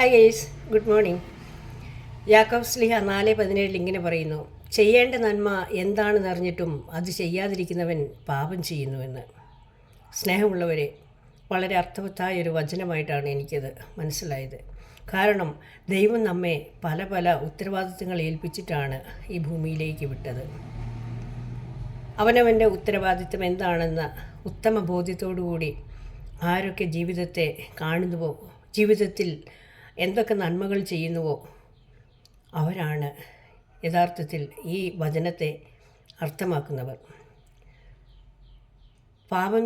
Hi guys good morning യാക്കോബ് സ്ലിഹ നാല് പതിനേഴിൽ ഇങ്ങനെ പറയുന്നു ചെയ്യേണ്ട നന്മ എന്താണെന്ന് അറിഞ്ഞിട്ടും അത് ചെയ്യാതിരിക്കുന്നവൻ പാപം ചെയ്യുന്നുവെന്ന് സ്നേഹമുള്ളവരെ വളരെ അർത്ഥവത്തായ ഒരു വചനമായിട്ടാണ് എനിക്കത് മനസ്സിലായത്. കാരണം ദൈവം നമ്മെ പല പല ഉത്തരവാദിത്തങ്ങൾ ഏൽപ്പിച്ചിട്ടാണ് ഈ ഭൂമിയിലേക്ക് വിട്ടത്. അവനവന്റെ ഉത്തരവാദിത്തം എന്താണെന്ന ഉത്തമ ബോധ്യത്തോടുകൂടി ആരൊക്കെ ജീവിതത്തെ കാണുന്നുവോ ജീവിതത്തിൽ എന്തൊക്കെ നന്മകൾ ചെയ്യുന്നുവോ അവരാണ് യഥാർത്ഥത്തിൽ ഈ വചനത്തെ അർത്ഥമാക്കുന്നവർ. പാപം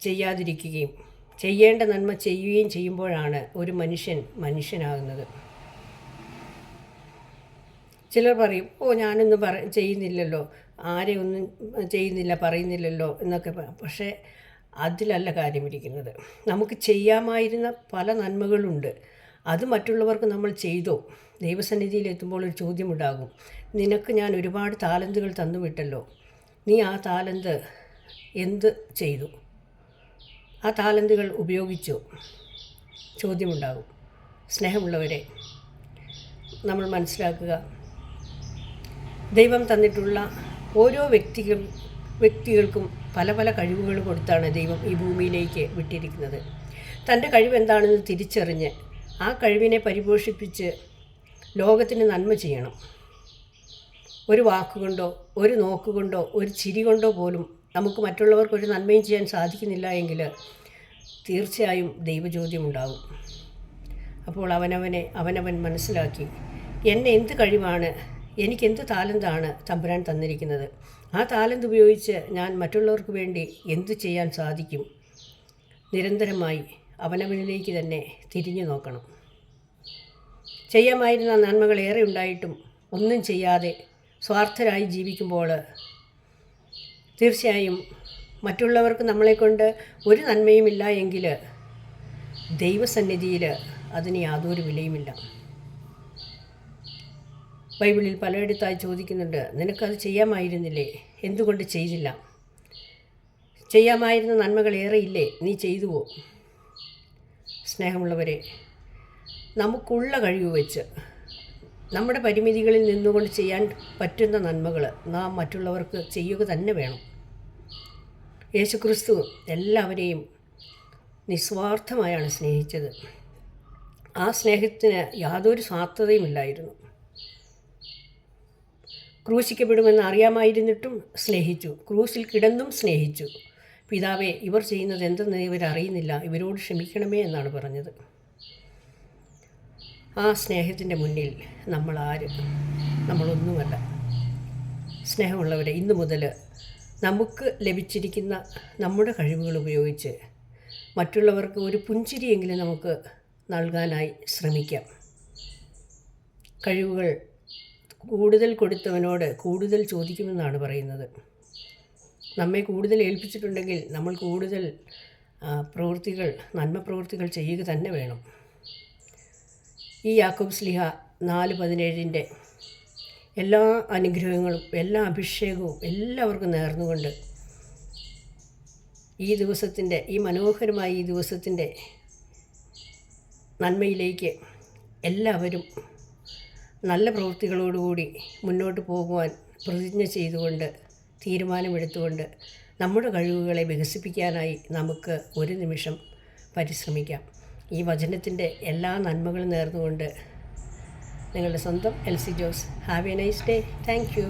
ചെയ്യാതിരിക്കുകയും ചെയ്യേണ്ട നന്മ ചെയ്യുകയും ചെയ്യുമ്പോഴാണ് ഒരു മനുഷ്യൻ മനുഷ്യനാകുന്നത്. ചിലർ പറയും ഓ ഞാനൊന്നും പറ ചെയ്യുന്നില്ലല്ലോ ആരെ ഒന്നും ചെയ്യുന്നില്ല പറയുന്നില്ലല്ലോ എന്നൊക്കെ പക്ഷേ അതിലല്ല കാര്യമിരിക്കുന്നത്. നമുക്ക് ചെയ്യാമായിരുന്ന പല നന്മകളുണ്ട്. അത് മറ്റുള്ളവർക്ക് നമ്മൾ ചെയ്തോ? ദൈവസന്നിധിയിൽ എത്തുമ്പോൾ ഒരു ചോദ്യമുണ്ടാകും. നിനക്ക് ഞാൻ ഒരുപാട് താലന്തുകൾ തന്നുവിട്ടല്ലോ. നീ ആ താലന്ത് എന്ത് ചെയ്തു? ആ താലന്തുകൾ ഉപയോഗിച്ചോ? ചോദ്യമുണ്ടാകും. സ്നേഹമുള്ളവരെ നമ്മൾ മനസ്സിലാക്കുക. ദൈവം തന്നിട്ടുള്ള ഓരോ വ്യക്തിക്കും വ്യക്തികൾക്കും പല പല കഴിവുകൾ കൊടുത്താണ് ദൈവം ഈ ഭൂമിയിലേക്ക് വിട്ടിരിക്കുന്നത്. തന്റെ കഴിവ് എന്താണെന്ന് തിരിച്ചറിഞ്ഞ് ആ കഴിവിനെ പരിപോഷിപ്പിച്ച് ലോകത്തിന് നന്മ ചെയ്യണം. ഒരു വാക്കുകൊണ്ടോ ഒരു നോക്കുകൊണ്ടോ ഒരു ചിരി കൊണ്ടോ പോലും നമുക്ക് മറ്റുള്ളവർക്ക് ഒരു നന്മയും ചെയ്യാൻ സാധിക്കുന്നില്ല എങ്കിൽ തീർച്ചയായും ദൈവചോദ്യമുണ്ടാകും അപ്പോൾ അവനവനെ അവനവൻ മനസ്സിലാക്കി എന്നെ എന്ത് കഴിവാണ് എനിക്കെന്ത് താലന്താണ് തമ്പുരാൻ തന്നിരിക്കുന്നത്? ആ താലന്ത് ഉപയോഗിച്ച് ഞാൻ മറ്റുള്ളവർക്ക് വേണ്ടി എന്തു ചെയ്യാൻ സാധിക്കും? നിരന്തരമായി അവനവനിലേക്ക് തന്നെ തിരിഞ്ഞു നോക്കണം. ചെയ്യാമായിരുന്ന നന്മകൾ ഏറെ ഉണ്ടായിട്ടും ഒന്നും ചെയ്യാതെ സ്വാർത്ഥരായി ജീവിക്കുമ്പോൾ തീർച്ചയായും മറ്റുള്ളവർക്ക് നമ്മളെക്കൊണ്ട് ഒരു നന്മയുമില്ല എങ്കിൽ ദൈവസന്നിധിയിൽ അതിന് യാതൊരു വിലയുമില്ല. ബൈബിളിൽ പലയിടത്തായി ചോദിക്കുന്നുണ്ട് നിനക്കത് ചെയ്യാമായിരുന്നില്ലേ? എന്തുകൊണ്ട് ചെയ്തില്ല? ചെയ്യാമായിരുന്ന നന്മകൾ ഏറെ ഏറെയില്ലേ നീ ചെയ്തുവോ? സ്നേഹമുള്ളവരെ നമുക്കുള്ള കഴിവ് വെച്ച് നമ്മുടെ പരിമിതികളിൽ നിന്നുകൊണ്ട് ചെയ്യാൻ പറ്റുന്ന നന്മകൾ നാം മറ്റുള്ളവർക്ക് ചെയ്യുക തന്നെ വേണം. യേശുക്രിസ്തു എല്ലാവരെയും നിസ്വാർത്ഥമായാണ് സ്നേഹിച്ചത്. ആ സ്നേഹത്തിന് യാതൊരു സ്വാർത്ഥതയുമില്ലായിരുന്നു ക്രൂശിക്കപ്പെടുമെന്ന് അറിയാമായിരുന്നിട്ടും സ്നേഹിച്ചു. ക്രൂസിൽ കിടന്നും സ്നേഹിച്ചു. പിതാവേ ഇവർ ചെയ്യുന്നത് എന്തെന്ന് ഇവരറിയുന്നില്ല ഇവരോട് ക്ഷമിക്കണമേ എന്നാണ് പറഞ്ഞത്. ആ സ്നേഹത്തിന്റെ മുന്നിൽ നമ്മൾ ആര്? നമ്മളൊന്നുമല്ല. സ്നേഹമുള്ളവരെ ഇന്നു മുതൽ നമുക്ക് ലഭിച്ചിരിക്കുന്ന നമ്മുടെ കഴിവുകൾ ഉപയോഗിച്ച് മറ്റുള്ളവർക്ക് ഒരു പുഞ്ചിരിയെങ്കിലും നമുക്ക് നൽകാനായി ശ്രമിക്കാം. കഴിവുകൾ കൂടുതൽ കൊടുത്തവനോട് കൂടുതൽ ചോദിക്കുമെന്നാണ് പറയുന്നത്. നമ്മെ കൂടുതൽ ഏൽപ്പിച്ചിട്ടുണ്ടെങ്കിൽ നമ്മൾ കൂടുതൽ പ്രവൃത്തികൾ നന്മ പ്രവൃത്തികൾ ചെയ്യുക തന്നെ വേണം. ഈ യാക്കോബ് സ്ലിഹ നാല് പതിനേഴിന്റെ എല്ലാ അനുഗ്രഹങ്ങളും എല്ലാ അഭിഷേകവും എല്ലാവർക്കും നേർന്നുകൊണ്ട് ഈ ദിവസത്തിന്റെ ഈ മനോഹരമായ ഈ ദിവസത്തിന്റെ നന്മയിലേക്ക് എല്ലാവരും നല്ല പ്രവൃത്തികളോടുകൂടി മുന്നോട്ട് പോകുവാൻ പ്രതിജ്ഞ ചെയ്തുകൊണ്ട് തീരുമാനമെടുത്തുകൊണ്ട് നമ്മുടെ കഴിവുകളെ വികസിപ്പിക്കാനായി നമുക്ക് ഒരു നിമിഷം പരിശ്രമിക്കാം. ഈ വചനത്തിന്റെ എല്ലാ നന്മകളും നേർന്നുകൊണ്ട് നിങ്ങളുടെ സ്വന്തം L C Jose. Have a nice day thank you